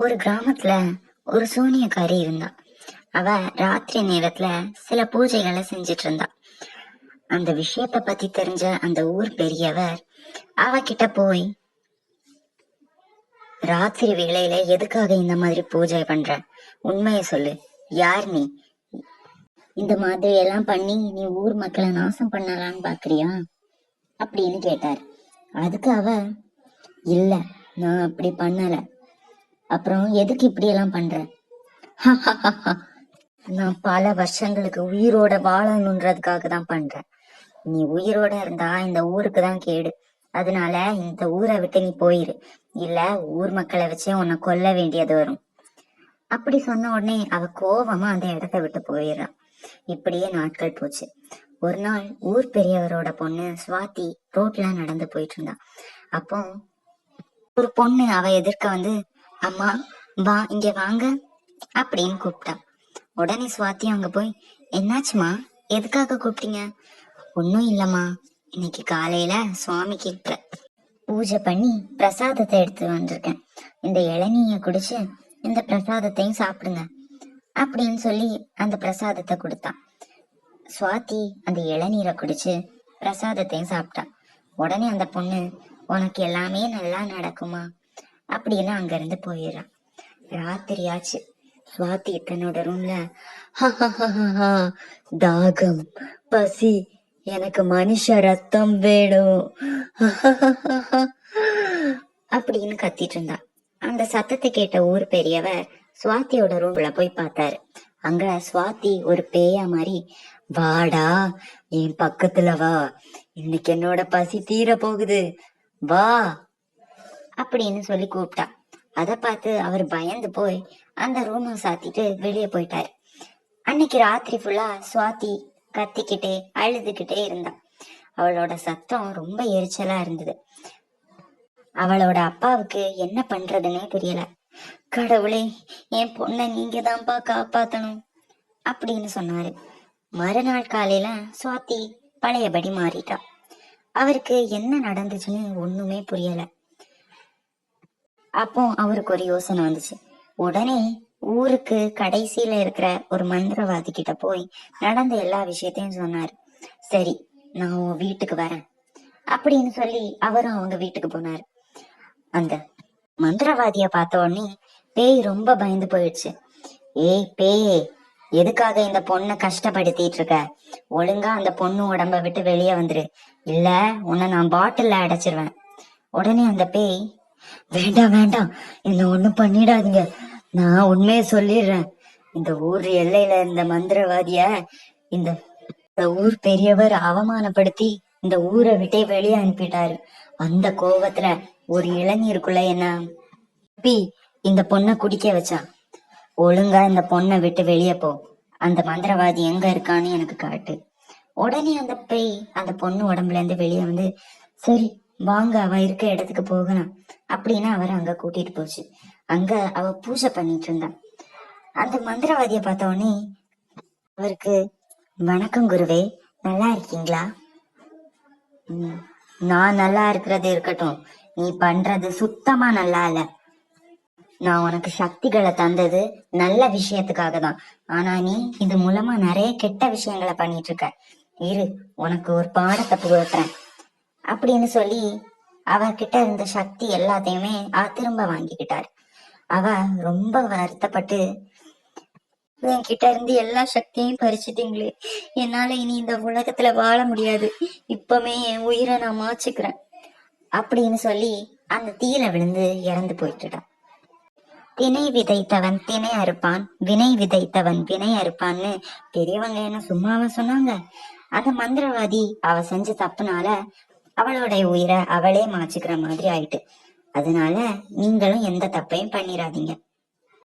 ஒரு கிராமத்துல ஒரு சூனியக்காரி இருந்தா. அவ ராத்திரி நேரத்துல சில பூஜைகளை செஞ்சிட்டு இருந்தா அந்த விஷயத்த பத்தி தெரிஞ்ச அந்த ஊர் பெரியவர் அவகிட்ட போய் ராத்திரி வேளையில எதுக்காக இந்த மாதிரி பூஜை பண்ற? உண்மையை சொல்லு. யார் நீ? இந்த மாதிரி எல்லாம் பண்ணி நீ ஊர் மக்களை நாசம் பண்ணலான்னு பாக்குறியா? அப்படின்னு கேட்டார். அதுக்கு அவ இல்ல நான் அப்படி பண்ணல. அப்புறம் எதுக்கு இப்படி எல்லாம் பண்ற நான் பல வருஷங்களுக்கு உயிரோட வாழணுன்றதுக்காக தான் பண்றேன். நீ உயிரோட இருந்தா இந்த ஊருக்கு தான் கேடு. அதனால இந்த ஊரை விட்டு நீ போயிரு. இல்ல ஊர் மக்களை வச்சே உன்னை கொல்ல வேண்டியது வரும். அப்படி சொன்ன உடனே அவ கோவமா அந்த இடத்த விட்டு போயிடுறான் இப்படியே நாட்கள் போச்சு. ஒரு நாள் ஊர் பெரியவரோட பொண்ணு சுவாதி ரோட்ல நடந்து போயிட்டு இருந்தா. அப்போ ஒரு பொண்ணு அவ எதிர்க்க வந்து அம்மா வா இங்க வாங்க அப்படின்னு கூப்பிட்டா. உடனே சுவாத்தி அங்க போய் என்னாச்சுமா? எதுக்காக கூப்பிட்டீங்க? ஒன்னும் இல்லம்மா. இன்னைக்கு காலையில சுவாமிக்கு பூஜை பண்ணி பிரசாதத்தை எடுத்து வந்திருக்கேன். இந்த இளநீய குடிச்சு இந்த பிரசாதத்தையும் சாப்பிடுங்க அப்படின்னு சொல்லி அந்த பிரசாதத்தை கொடுத்தான் சுவாத்தி அந்த இளநீரை குடிச்சு பிரசாதத்தையும் சாப்பிட்டா. உடனே அந்த பொண்ணு உனக்கு எல்லாமே நல்லா நடக்குமா? அப்படின்னு அங்கிருந்து போயிடுறான். ராத்திரி ஆச்சு சுவாதி தன்னோட ரூம்ல தாகம் பசி எனக்கு மனுஷ ரத்தம் வேணும். அப்படின்னு கத்திட்டு இருந்தா. அந்த சத்தத்தை கேட்ட ஊர் பெரியவர் சுவாத்தியோட ரூம்ல போய் பார்த்தாரு. அங்க சுவாத்தி ஒரு பேயா மாதிரி வாடா என் பக்கத்துல வா. இன்னைக்கு என்னோட பசி தீர போகுது வா. அப்படின்னு சொல்லி கூப்பிட்டா. அத பார்த்து அவர் பயந்து போய் அந்த ரூமை சாத்திட்டு வெளியே போயிட்டாரு. அன்னைக்கு ராத்திரி ஃபுல்லா சுவாதி கத்திக்கிட்டே அழுதுகிட்டே இருந்தா. அவளோட சத்தம் ரொம்ப எரிச்சலா இருந்தது. அவளோட அப்பாவுக்கு என்ன பண்றதுன்னே தெரியல கடவுளே என் பொண்ணை நீங்க தான்ப்பா காப்பாத்தணும் அப்படின்னு சொன்னாரு. மறுநாள் காலையில சுவாதி பழையபடி மாறிட்டா. அவருக்கு என்ன நடந்துச்சுன்னு ஒண்ணுமே புரியல. அப்போ அவருக்கு ஒரு யோசனை வந்துச்சு. உடனே ஊருக்கு கடைசியில இருக்கிற ஒரு மந்திரவாதி கிட்ட போய் நடந்த எல்லா விஷயத்தையும் சொன்னாரு. சரி நான் உன் வீட்டுக்கு வரேன் அப்படின்னு சொல்லி அவரும் அவங்க வீட்டுக்கு போனாரு. அந்த மந்திரவாதிய பார்த்த உடனே பேய் ரொம்ப பயந்து போயிடுச்சு. ஏய் பேயே எதுக்காக இந்த பொண்ணை கஷ்டப்படுத்திட்டு இருக்க? ஒழுங்கா அந்த பொண்ணு உடம்ப விட்டு வெளியே வந்துரு. இல்ல உன்னை நான் பாட்டில்ல அடைச்சிருவேன். உடனே அந்த பேய் வேண்டாம் வேண்டாம். என்ன ஒண்ணும் பண்ணிடாதீங்க. நான் உண்மையை சொல்லிடுறேன். இந்த ஊர் எல்லையில இந்த மந்திரவாதிய இந்த ஊர் பெரியவர் அவமானப்படுத்தி இந்த ஊரை விட்டே வெளியே அனுப்பிட்டாரு. அந்த கோபத்துல ஒரு இளைஞருக்குள்ள என்ன? பி இந்த பொண்ணை குடிக்க வச்சான் ஒழுங்கா இந்த பொண்ணை விட்டு வெளியே போ. அந்த மந்திரவாதி எங்க இருக்கான்னு எனக்கு காட்டு. உடனே அந்த பெய் அந்த பொண்ணு உடம்புல இருந்து வெளியே வந்து சரி வாங்க அவ இருக்க இடத்துக்கு போகலாம் அப்படின்னு அவர் அங்க கூட்டிட்டு போச்சு. அங்க அவ பூஜை பண்ணிட்டு இருந்தா. அந்த மந்திரவாதிய பார்த்தோடனே அவருக்கு வணக்கம் குருவே நல்லா இருக்கீங்களா? நான் நல்லா இருக்கிறது இருக்கட்டும். நீ பண்றது சுத்தமா நல்லா இல்ல. நான் உனக்கு சக்திகளை தந்தது நல்ல விஷயத்துக்காக தான். ஆனா நீ இது மூலமா நிறைய கெட்ட விஷயங்களை பண்ணிட்டு இருக்க. இரு உனக்கு ஒரு பாடத்தை புகட்டுறேன். அப்படின்னு சொல்லி அவர்கிட்ட இருந்த சக்தி எல்லாத்தையுமே அவ திரும்ப வாங்கிக்கிட்டார். அவ ரொம்ப வருத்தப்பட்டு என்கிட்ட இருந்து எல்லா சக்தியையும் பறிச்சுட்டீங்களே. என்னால இனி இந்த உலகத்துல வாழ முடியாது. இப்பமே என் உயிரை நான் மாச்சுக்கிறேன். அப்படின்னு சொல்லி அந்த தீயில விழுந்து இறந்து போயிட்டுட்டான். திணை விதைத்தவன் திணை அறுப்பான். வினை விதைத்தவன் வினை அறுப்பான்னு பெரியவங்க என்ன சும்மாவா சொன்னாங்க? அந்த மந்திரவாதி அவ செஞ்ச தப்புனால அவளுடைய உயிரை அவளே மாச்சுக்கிற மாதிரி ஆயிட்டு. அதனால நீங்களும் எந்த தப்பையும் பண்ணிடாதீங்க